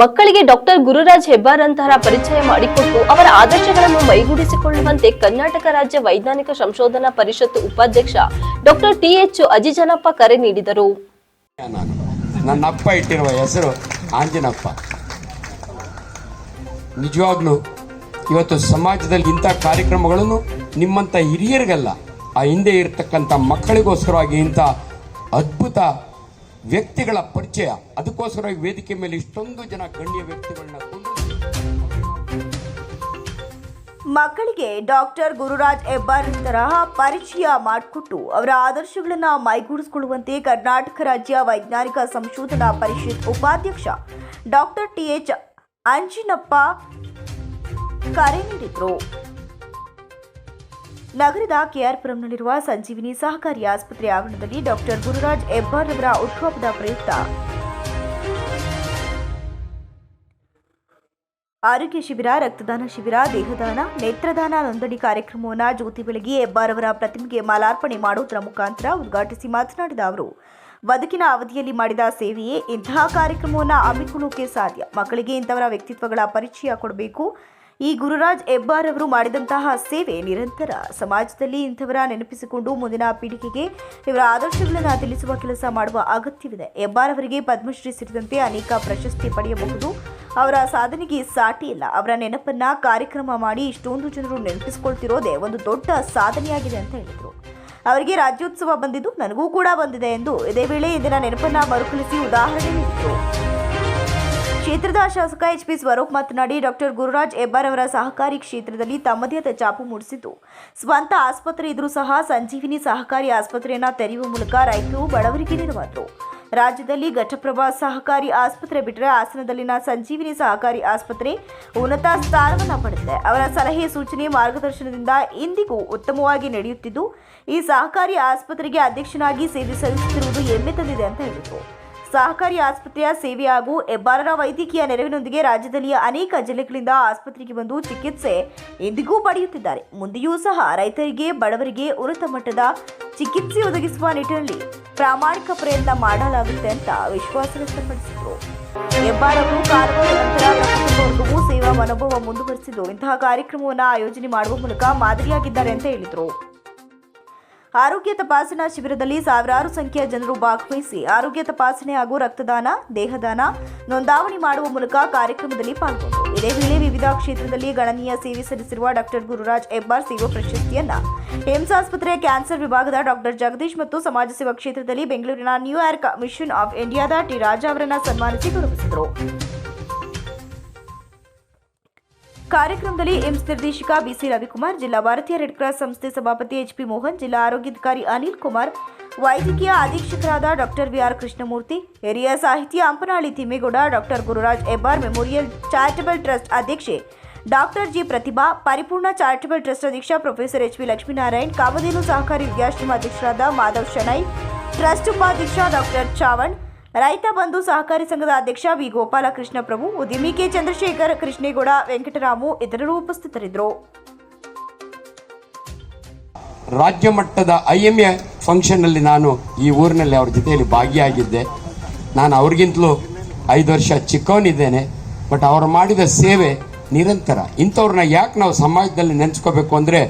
ಮಕ್ಕಳಿಗೆ ಡಾಕ್ಟರ್ ಗುರುರಾಜ್ ಹೆಬ್ಬಾರ್ ಅಂತಹ ಪರಿಚಯ ಮಾಡಿಕೊಟ್ಟು ಅವರ ಆದರ್ಶಗಳನ್ನು ಮೈಗೂಡಿಸಿಕೊಳ್ಳುವಂತೆ ಕರ್ನಾಟಕ ರಾಜ್ಯ ವೈಜ್ಞಾನಿಕ ಸಂಶೋಧನಾ ಪರಿಷತ್ ಉಪಾಧ್ಯಕ್ಷ ಡಾಕ್ಟರ್ ಟಿಎಚ್ ಅಜಿಜನಪ್ಪ ಕರೆ ನೀಡಿದರು. ನನ್ನ ಅಪ್ಪ ಇಟ್ಟಿರುವ ಹೆಸರು ಆಂಜನಪ್ಪ. ನಿಜವಾಗ್ಲೂ ಇವತ್ತು ಸಮಾಜದಲ್ಲಿ ಇಂಥ ಕಾರ್ಯಕ್ರಮಗಳನ್ನು ನಿಮ್ಮಂಥ ಹಿರಿಯರಿಗಲ್ಲ, ಆ ಹಿಂದೆ ಇರತಕ್ಕಂಥ ಮಕ್ಕಳಿಗೋಸ್ಕರವಾಗಿ ಇಂಥ ಅದ್ಭುತ ವ್ಯಕ್ತಿಗಳ ಪರಿಚಯ. ಅದಕ್ಕೋಸ್ಕರ ವೇದಿಕೆ ಮೇಲೆ ಇಷ್ಟೊಂದು ಜನ ಗಣ್ಯ ವ್ಯಕ್ತಿಗಳನ್ನ ಮಕ್ಕಳಿಗೆ ಡಾಕ್ಟರ್ ಗುರುರಾಜ್ ಹೆಬ್ಬಾರ್ ತರಹ ಪರಿಚಯ ಮಾಡಿಕೊಟ್ಟು ಅವರ ಆದರ್ಶಗಳನ್ನು ಮೈಗೂಡಿಸಿಕೊಳ್ಳುವಂತೆ ಕರ್ನಾಟಕ ರಾಜ್ಯ ವೈಜ್ಞಾನಿಕ ಸಂಶೋಧನಾ ಪರಿಷತ್ ಉಪಾಧ್ಯಕ್ಷ ಡಾಕ್ಟರ್ ಟಿ ಎಚ್ ಅಂಜಿನಪ್ಪ ಕರೆ ನೀಡಿದರು. ನಗರದ ಕೆಆರ್ಪುರಂನಲ್ಲಿರುವ ಸಂಜೀವಿನಿ ಸಹಕಾರಿ ಆಸ್ಪತ್ರೆ ಆವರಣದಲ್ಲಿ ಡಾಕ್ಟರ್ ಗುರುರಾಜ್ ಹೆಬ್ಬಾರ್ ಅವರ ಹುಟ್ಟುಹಬ್ಬದ ಪ್ರಯುಕ್ತ. ಆರೋಗ್ಯ ಶಿಬಿರ, ರಕ್ತದಾನ ಶಿಬಿರ, ದೇಹದಾನ, ನೇತ್ರದಾನ ನೋಂದಣಿ ಕಾರ್ಯಕ್ರಮವನ್ನು ಜ್ಯೋತಿ ಬೆಳಗಿ ಹೆಬ್ಬಾರ್ ಅವರ ಪ್ರತಿಮೆಗೆ ಮಾಲಾರ್ಪಣೆ ಮಾಡುವುದರ ಮುಖಾಂತರ ಉದ್ಘಾಟಿಸಿ ಮಾತನಾಡಿದ ಅವರು, ಬದುಕಿನ ಅವಧಿಯಲ್ಲಿ ಮಾಡಿದ ಸೇವೆಯೇ ಇಂತಹ ಕಾರ್ಯಕ್ರಮವನ್ನು ಹಮ್ಮಿಕೊಳ್ಳೋಕೆ ಸಾಧ್ಯ. ಮಕ್ಕಳಿಗೆ ಇಂಥವರ ವ್ಯಕ್ತಿತ್ವಗಳ ಪರಿಚಯ ಕೊಡಬೇಕು. ಈ ಗುರುರಾಜ್ ಹೆಬ್ಬಾರ್ ಅವರು ಮಾಡಿದಂತಹ ಸೇವೆ ನಿರಂತರ. ಸಮಾಜದಲ್ಲಿ ಇಂಥವರ ನೆನಪಿಸಿಕೊಂಡು ಮುಂದಿನ ಪೀಳಿಗೆಗೆ ಇವರ ಆದರ್ಶಗಳನ್ನು ತಿಳಿಸುವ ಕೆಲಸ ಮಾಡುವ ಅಗತ್ಯವಿದೆ. ಹೆಬ್ಬಾರ್ ಅವರಿಗೆ ಪದ್ಮಶ್ರೀ ಸೇರಿದಂತೆ ಅನೇಕ ಪ್ರಶಸ್ತಿ ಪಡೆಯಬಹುದು. ಅವರ ಸಾಧನೆಗೆ ಸಾಟಿ ಇಲ್ಲ ಅವರ ನೆನಪನ್ನ ಕಾರ್ಯಕ್ರಮ ಮಾಡಿ ಇಷ್ಟೊಂದು ಜನರು ನೆನಪಿಸಿಕೊಳ್ತಿರೋದೇ ಒಂದು ದೊಡ್ಡ ಸಾಧನೆಯಾಗಿದೆ ಅಂತ ಹೇಳಿದರು. ಅವರಿಗೆ ರಾಜ್ಯೋತ್ಸವ ಬಂದಿದ್ದು ನನಗೂ ಕೂಡ ಬಂದಿದೆ ಎಂದು ಇದೇ ವೇಳೆ ಇಂದಿನ ನೆನಪನ್ನ ಮರುಕಳಿಸಿ ಉದಾಹರಣೆ ನೀಡಿದರು. ಕ್ಷೇತ್ರದ ಶಾಸಕ ಎಚ್ ಪಿ ಸ್ವರೂಪ್ ಮಾತನಾಡಿ, ಡಾಕ್ಟರ್ ಗುರುರಾಜ್ ಹೆಬ್ಬಾರ್ ಅವರ ಸಹಕಾರಿ ಕ್ಷೇತ್ರದಲ್ಲಿ ತಮ್ಮದೇ ಆದ ಚಾಪು ಮೂಡಿಸಿದ್ದು, ಸ್ವಂತ ಆಸ್ಪತ್ರೆ ಇದ್ರೂ ಸಹ ಸಂಜೀವಿನಿ ಸಹಕಾರಿ ಆಸ್ಪತ್ರೆಯನ್ನು ತೆರೆಯುವ ಮೂಲಕ ರೈತರು ಬಡವರಿಗೆ ನೆರವಾದರು. ರಾಜ್ಯದಲ್ಲಿ ಘಟಪ್ರಭಾ ಸಹಕಾರಿ ಆಸ್ಪತ್ರೆ ಬಿಟ್ಟರೆ ಹಾಸನದಲ್ಲಿನ ಸಂಜೀವಿನಿ ಸಹಕಾರಿ ಆಸ್ಪತ್ರೆ ಉನ್ನತ ಸ್ಥಾನವನ್ನು ಪಡೆದಿದೆ. ಅವರ ಸಲಹೆ, ಸೂಚನೆ, ಮಾರ್ಗದರ್ಶನದಿಂದ ಇಂದಿಗೂ ಉತ್ತಮವಾಗಿ ನಡೆಯುತ್ತಿದ್ದು, ಈ ಸಹಕಾರಿ ಆಸ್ಪತ್ರೆಗೆ ಅಧ್ಯಕ್ಷನಾಗಿ ಸೇವೆ ಸಲ್ಲಿಸುತ್ತಿರುವುದು ಹೆಮ್ಮೆ ತಂದಿದೆ ಅಂತ ಹೇಳಿದರು. ಸಹಕಾರಿ ಆಸ್ಪತ್ರೆಯ ಸೇವೆ ಹಾಗೂ ಹೆಬ್ಬಾರರ ವೈದ್ಯಕೀಯ ನೆರವಿನೊಂದಿಗೆ ರಾಜ್ಯದಲ್ಲಿ ಅನೇಕ ಜಿಲ್ಲೆಗಳಿಂದ ಆಸ್ಪತ್ರೆಗೆ ಬಂದು ಚಿಕಿತ್ಸೆ ಎಂದಿಗೂ ಪಡೆಯುತ್ತಿದ್ದಾರೆ. ಮುಂದೆಯೂ ಸಹ ರೈತರಿಗೆ, ಬಡವರಿಗೆ ಉನ್ನತ ಮಟ್ಟದ ಚಿಕಿತ್ಸೆ ಒದಗಿಸುವ ನಿಟ್ಟಿನಲ್ಲಿ ಪ್ರಾಮಾಣಿಕ ಪ್ರಯತ್ನ ಮಾಡಲಾಗುತ್ತೆ ಅಂತ ವಿಶ್ವಾಸ ವ್ಯಕ್ತಪಡಿಸಿದರು. ಹೆಬ್ಬಾರರು ಅವರ ಸೇವಾ ಮನೋಭಾವ ಮುಂದುವರೆಸಿದ್ದು ಇಂತಹ ಕಾರ್ಯಕ್ರಮವನ್ನು ಆಯೋಜನೆ ಮಾಡುವ ಮೂಲಕ ಮಾದರಿಯಾಗಿದ್ದಾರೆ ಅಂತ ಹೇಳಿದರು. ಆರೋಗ್ಯ ತಪಾಸಣಾ ಶಿಬಿರದಲ್ಲಿ ಸಾವಿರಾರು ಸಂಖ್ಯೆಯ ಜನರು ಭಾಗವಹಿಸಿ ಆರೋಗ್ಯ ತಪಾಸಣೆ ಹಾಗೂ ರಕ್ತದಾನ, ದೇಹದಾನ ನೋಂದಾವಣಿ ಮಾಡುವ ಮೂಲಕ ಕಾರ್ಯಕ್ರಮದಲ್ಲಿ ಪಾಲ್ಗೊಂಡರು ಇದೇ ವೇಳೆ ವಿವಿಧ ಕ್ಷೇತ್ರದಲ್ಲಿ ಗಣನೀಯ ಸೇವೆ ಸಲ್ಲಿಸಿರುವ ಡಾಕ್ಟರ್ ಗುರುರಾಜ್ ಹೆಬ್ಬಾರ್ ಸಿಒ ಪ್ರಶಸ್ತಿಯನ್ನ ಏಮ್ಸ್ ಆಸ್ಪತ್ರೆಯ ಕ್ಯಾನ್ಸರ್ ವಿಭಾಗದ ಡಾಕ್ಟರ್ ಜಗದೀಶ್ ಮತ್ತು ಸಮಾಜ ಸೇವಾ ಕ್ಷೇತ್ರದಲ್ಲಿ ಬೆಂಗಳೂರಿನ ನ್ಯೂಯಾರ್ಕ್ ಮಿಷನ್ ಆಫ್ ಇಂಡಿಯಾದ ಟಿ ರಾಜಾ ಅವರನ್ನ ಸನ್ಮಾನಿಸಿ ಗೌರವಿಸಿದರು. ಕಾರ್ಯಕ್ರಮದಲ್ಲಿ ಏಮ್ಸ್ ನಿರ್ದೇಶಕ ಬಿಸಿ ರವಿಕುಮಾರ್ ಜಿಲ್ಲಾ ಭಾರತೀಯ ರೆಡ್ ಕ್ರಾಸ್ ಸಂಸ್ಥೆ ಸಭಾಪತಿ ಎಚ್ಪಿ ಮೋಹನ್ ಜಿಲ್ಲಾ ಆರೋಗ್ಯಾಧಿಕಾರಿ ಅನಿಲ್ ಕುಮಾರ್ ವೈದ್ಯಕೀಯ ಅಧೀಕ್ಷಕರಾದ ಡಾಕ್ಟರ್ ವಿಆರ್ ಕೃಷ್ಣಮೂರ್ತಿ ಹಿರಿಯ ಸಾಹಿತಿ Ampanahalli Thimmegowda doctor Gururaj Hebbar memorial charitable trust ಅಧ್ಯಕ್ಷೆ doctor G Prathibha Paripoorna charitable trust ಅಧ್ಯಕ್ಷ professor H V Lakshminarayan Kamadhenu ಸಹಕಾರಿ ವಿದ್ಯಾಶ್ರಮ ಅಧ್ಯಕ್ಷರಾದ ಮಾಧವ್ ಶೆಣೈ ಟ್ರಸ್ಟ್ ಉಪಾಧ್ಯಕ್ಷ ಡಾಕ್ಟರ್ ಚಾವಣ್ ರೈತ ಬಂಧು ಸಹಕಾರಿ ಸಂಘದ ಅಧ್ಯಕ್ಷ ವಿ ಗೋಪಾಲಕೃಷ್ಣ ಪ್ರಭು, ಉದ್ಯಮಿ ಕೆ ಚಂದ್ರಶೇಖರ್ ಕೃಷ್ಣೇಗೌಡ, ವೆಂಕಟರಾಮು ಇತರರು ಉಪಸ್ಥಿತರಿದ್ದರು. ರಾಜ್ಯ ಮಟ್ಟದ ಐ ಎಂ ಎ ಫಂಕ್ಷನ್ನಲ್ಲಿ ನಾನು ಈ ಊರಿನಲ್ಲಿ ಅವ್ರ ಜೊತೆಯಲ್ಲಿ ಭಾಗಿಯಾಗಿದ್ದೆ. ನಾನು ಅವ್ರಿಗಿಂತಲೂ ಐದು ವರ್ಷ ಚಿಕ್ಕವನಿದ್ದೇನೆ, ಬಟ್ ಅವರು ಮಾಡಿದ ಸೇವೆ ನಿರಂತರ. ಇಂಥವ್ರನ್ನ ಯಾಕೆ ನಾವು ಸಮಾಜದಲ್ಲಿ ನೆನೆಸ್ಕೋಬೇಕು ಅಂದರೆ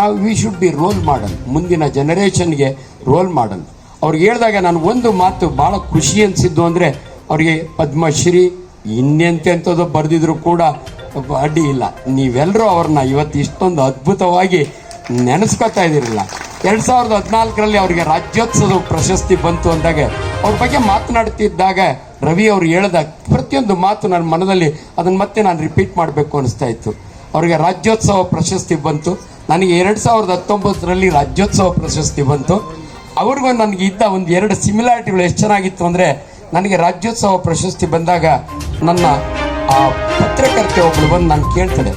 ನಾವು we should be role model, ಮುಂದಿನ ಜನರೇಷನ್ಗೆ ರೋಲ್ ಮಾಡಲ್. ಅವ್ರಿಗೆ ಹೇಳಿದಾಗ ನಾನು ಒಂದು ಮಾತು ಭಾಳ ಖುಷಿ ಅನಿಸಿದ್ದು ಅಂದರೆ, ಅವರಿಗೆ ಪದ್ಮಶ್ರೀ ಇನ್ನೆಂತೆಂಥದ್ದು ಬರೆದಿದ್ರು ಕೂಡ ಅಡ್ಡಿ ಇಲ್ಲ. ನೀವೆಲ್ಲರೂ ಅವ್ರನ್ನ ಇವತ್ತು ಇಷ್ಟೊಂದು ಅದ್ಭುತವಾಗಿ ನೆನೆಸ್ಕೊತಾ ಇದ್ದೀರಲ್ಲ. ಎರಡು ಸಾವಿರದ ಹದಿನಾಲ್ಕರಲ್ಲಿ ಅವರಿಗೆ ರಾಜ್ಯೋತ್ಸವ ಪ್ರಶಸ್ತಿ ಬಂತು ಅಂದಾಗ, ಅವ್ರ ಬಗ್ಗೆ ಮಾತನಾಡ್ತಿದ್ದಾಗ ರವಿ ಅವರು ಹೇಳಿದ ಪ್ರತಿಯೊಂದು ಮಾತು ನನ್ನ ಮನದಲ್ಲಿ ಅದನ್ನು ಮತ್ತೆ ನಾನು ರಿಪೀಟ್ ಮಾಡಬೇಕು ಅನಿಸ್ತಾ ಇತ್ತು. ಅವರಿಗೆ ರಾಜ್ಯೋತ್ಸವ ಪ್ರಶಸ್ತಿ ಬಂತು. ನನಗೆ ಎರಡು ಸಾವಿರದ ಹತ್ತೊಂಬತ್ತರಲ್ಲಿ ರಾಜ್ಯೋತ್ಸವ ಪ್ರಶಸ್ತಿ ಬಂತು. ಅವ್ರಿಗೂ ನನಗೆ ಇದ್ದ ಒಂದು ಎರಡು ಸಿಮಿಲಾರಿಟಿಗಳು ಎಷ್ಟು ಚೆನ್ನಾಗಿತ್ತು ಅಂದರೆ ನನಗೆ ರಾಜ್ಯೋತ್ಸವ ಪ್ರಶಸ್ತಿ ಬಂದಾಗ ನನ್ನ ಆ ಪತ್ರಕರ್ತೆ ಒಬ್ಬಳು ಬಂದು ನಾನು ಕೇಳ್ತಾಳೆ,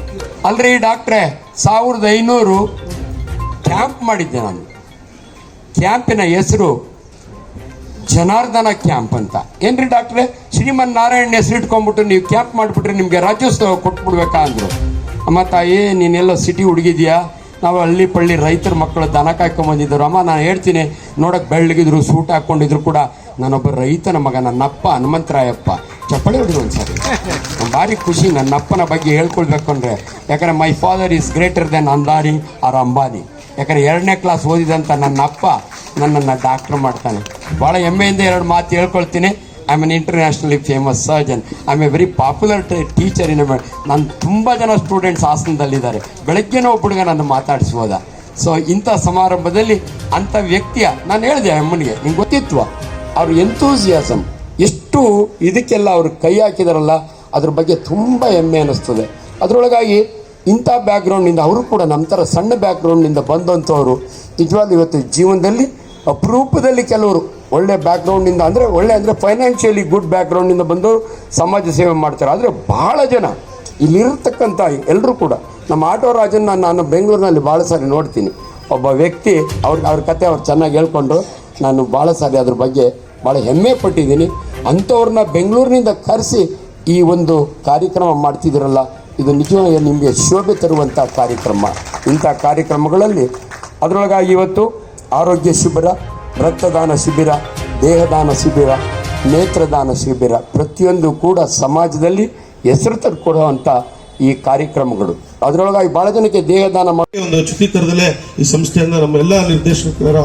ಅಲ್ರಿ ಡಾಕ್ಟ್ರೆ, ಸಾವಿರದ ಐನೂರು ಕ್ಯಾಂಪ್ ಮಾಡಿದ್ದೆ ನಾನು. ಕ್ಯಾಂಪಿನ ಹೆಸರು ಜನಾರ್ದನ ಕ್ಯಾಂಪ್ ಅಂತ. ಏನ್ರಿ ಡಾಕ್ಟ್ರೆ ಶ್ರೀಮನ್ ನಾರಾಯಣ್ ಹೆಸರು ಇಟ್ಕೊಂಡ್ಬಿಟ್ಟು ನೀವು ಕ್ಯಾಂಪ್ ಮಾಡಿಬಿಟ್ರೆ ನಿಮಗೆ ರಾಜ್ಯೋತ್ಸವ ಕೊಟ್ಬಿಡ್ಬೇಕಾ ಅಂದರು. ಅಮ್ಮ ತಾಯಿ, ನೀನೆಲ್ಲೋ ಸಿಟಿ ಹುಡುಗಿದ್ಯಾ? ನಾವು ಹಳ್ಳಿ ಪಳ್ಳಿ ರೈತರ ಮಕ್ಕಳು ದನ ಕಾಯ್ಕೊಂಬಂದಿದ್ದರು ಅಮ್ಮ, ನಾನು ಹೇಳ್ತೀನಿ ನೋಡಕ್ಕೆ ಬೆಳ್ಳಗಿದ್ರು, ಸೂಟ್ ಹಾಕ್ಕೊಂಡಿದ್ರು ಕೂಡ ನಾನೊಬ್ಬ ರೈತನ ಮಗ, ನನ್ನಪ್ಪ ಹನುಮಂತರಾಯಪ್ಪ. ಚಪ್ಪಳಿ ಹೊಡೆದ್ರು ಒಂದ್ಸರಿ. ಭಾರಿ ಖುಷಿ ನನ್ನಪ್ಪನ ಬಗ್ಗೆ ಹೇಳ್ಕೊಳ್ಬೇಕು ಅಂದ್ರೆ, ಯಾಕಂದ್ರೆ my father is greater than ಅಂದಾರಿ R Ambani. ಯಾಕಂದರೆ ಎರಡನೇ ಕ್ಲಾಸ್ ಓದಿದಂಥ ನನ್ನ ಅಪ್ಪ ನನ್ನನ್ನು ಡಾಕ್ಟರ್ ಮಾಡ್ತಾನೆ. ಭಾಳ ಹೆಮ್ಮೆಯಿಂದ ಎರಡು ಮಾತು ಹೇಳ್ಕೊಳ್ತೀನಿ. I am an internationally famous surgeon I a very popular teacher in ನಾನು ತುಂಬ ಜನ ಸ್ಟೂಡೆಂಟ್ಸ್ ಹಾಸನದಲ್ಲಿದ್ದಾರೆ. ಬೆಳಗ್ಗೆನೋ ಹುಡುಗ ನನ್ನ ಮಾತಾಡಿಸ್ಬೋದ? ಸೊ ಇಂಥ ಸಮಾರಂಭದಲ್ಲಿ ಅಂಥ ವ್ಯಕ್ತಿಯ, ನಾನು ಹೇಳಿದೆ ಅಮ್ಮನಿಗೆ, ನಿಂಗೆ ಗೊತ್ತಿತ್ತು ಅವ್ರ ಎಂತೂಸಿಯಾಸಮ್ ಎಷ್ಟು ಇದಕ್ಕೆಲ್ಲ ಅವರು ಕೈ ಹಾಕಿದಾರಲ್ಲ, ಅದ್ರ ಬಗ್ಗೆ ತುಂಬ ಹೆಮ್ಮೆ ಅನ್ನಿಸ್ತದೆ ಅದರೊಳಗಾಗಿ ಇಂಥ ಬ್ಯಾಕ್ಗ್ರೌಂಡ್ನಿಂದ ಅವರು ಕೂಡ ನಮ್ಮ ಥರ ಸಣ್ಣ ಬ್ಯಾಕ್ಗ್ರೌಂಡ್ನಿಂದ ಬಂದಂಥವ್ರು, ನಿಜವಾಗ್ಲೂ ಇವತ್ತು ಜೀವನದಲ್ಲಿ ಅಪರೂಪದಲ್ಲಿ ಕೆಲವರು ಒಳ್ಳೆ ಬ್ಯಾಕ್ಗ್ರೌಂಡಿಂದ ಅಂದರೆ ಒಳ್ಳೆ ಅಂದರೆ ಫೈನಾನ್ಷಿಯಲಿ ಗುಡ್ ಬ್ಯಾಕ್ಗ್ರೌಂಡಿಂದ ಬಂದು ಸಮಾಜ ಸೇವೆ ಮಾಡ್ತಾರೆ. ಆದರೆ ಬಹಳ ಜನ ಇಲ್ಲಿರತಕ್ಕಂಥ ಎಲ್ಲರೂ ಕೂಡ ನಮ್ಮ ಆಟೋ ರಾಜನ್ನ ನಾನು ಬೆಂಗಳೂರಿನಲ್ಲಿ ಭಾಳ ಸಾರಿ ನೋಡ್ತೀನಿ. ಒಬ್ಬ ವ್ಯಕ್ತಿ ಅವ್ರ ಅವ್ರ ಕತೆ ಅವ್ರು ಚೆನ್ನಾಗಿ ಹೇಳ್ಕೊಂಡು ನಾನು ಭಾಳ ಸಾರಿ ಅದ್ರ ಬಗ್ಗೆ ಭಾಳ ಹೆಮ್ಮೆ ಪಟ್ಟಿದ್ದೀನಿ. ಅಂಥವ್ರನ್ನ ಬೆಂಗಳೂರಿನಿಂದ ಕರೆಸಿ ಈ ಒಂದು ಕಾರ್ಯಕ್ರಮ ಮಾಡ್ತಿದ್ದೀರಲ್ಲ, ಇದು ನಿಜವಾಗಿ ನಿಮಗೆ ಶೋಭೆ ತರುವಂಥ ಕಾರ್ಯಕ್ರಮ. ಇಂಥ ಕಾರ್ಯಕ್ರಮಗಳಲ್ಲಿ ಅದರೊಳಗಾಗಿ ಇವತ್ತು ಆರೋಗ್ಯ ಶಿಬಿರ, ರಕ್ತದಾನ ಶಿಬಿರ, ದೇಹದಾನ ಶಿಬಿರ, ನೇತ್ರದಾನ ಶಿಬಿರ, ಪ್ರತಿಯೊಂದು ಕೂಡ ಸಮಾಜದಲ್ಲಿ ಹೆಸರು ತರ್ಕೊಡುವಂಥ ಈ ಕಾರ್ಯಕ್ರಮಗಳು. ಅದರೊಳಗಾಗಿ ಬಹಳ ಜನಕ್ಕೆ ದೇಹದಾನ ಮಾಡಿ ಒಂದು ಚಿತ್ರೀಕರಣದಲ್ಲೇ ಈ ಸಂಸ್ಥೆಯನ್ನು ನಮ್ಮ ಎಲ್ಲ ನಿರ್ದೇಶಕರ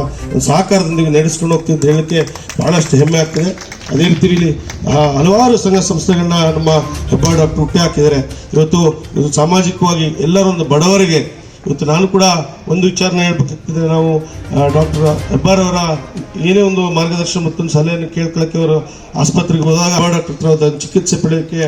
ಸಹಕಾರದೊಂದಿಗೆ ನಡೆಸ್ಕೊಂಡು ಹೋಗ್ತೀವಿ ಅಂತ ಹೇಳಕ್ಕೆ ಬಹಳಷ್ಟು ಹೆಮ್ಮೆ ಆಗ್ತದೆ. ಅದೇ ರೀತಿ ಇಲ್ಲಿ ಹಲವಾರು ಸಂಘ ಸಂಸ್ಥೆಗಳನ್ನ ನಮ್ಮ ಹೆಬ್ಬಾಳ ಡಾಕ್ಟರ್ ಹುಟ್ಟಿ ಹಾಕಿದ್ದಾರೆ. ಇವತ್ತು ಸಾಮಾಜಿಕವಾಗಿ ಎಲ್ಲರೊಂದು ಬಡವರಿಗೆ ಇವತ್ತು ನಾನು ಕೂಡ ಒಂದು ವಿಚಾರನ ಹೇಳ್ಬೇಕಾಗ್ತದೆ. ನಾವು ಡಾಕ್ಟರ್ ಹೆಬ್ಬಾರ್ ಅವರ ಏನೇ ಒಂದು ಮಾರ್ಗದರ್ಶನ ಮತ್ತೊಂದು ಸಲಹೆಯನ್ನು ಕೇಳ್ಕೊಳ್ಳೋಕ್ಕೆ ಅವರು ಆಸ್ಪತ್ರೆಗೆ ಹೋದಾಗ ಡಾಕ್ಟರ್ ಚಿಕಿತ್ಸೆ ಪಡೆಯೋಕ್ಕೆ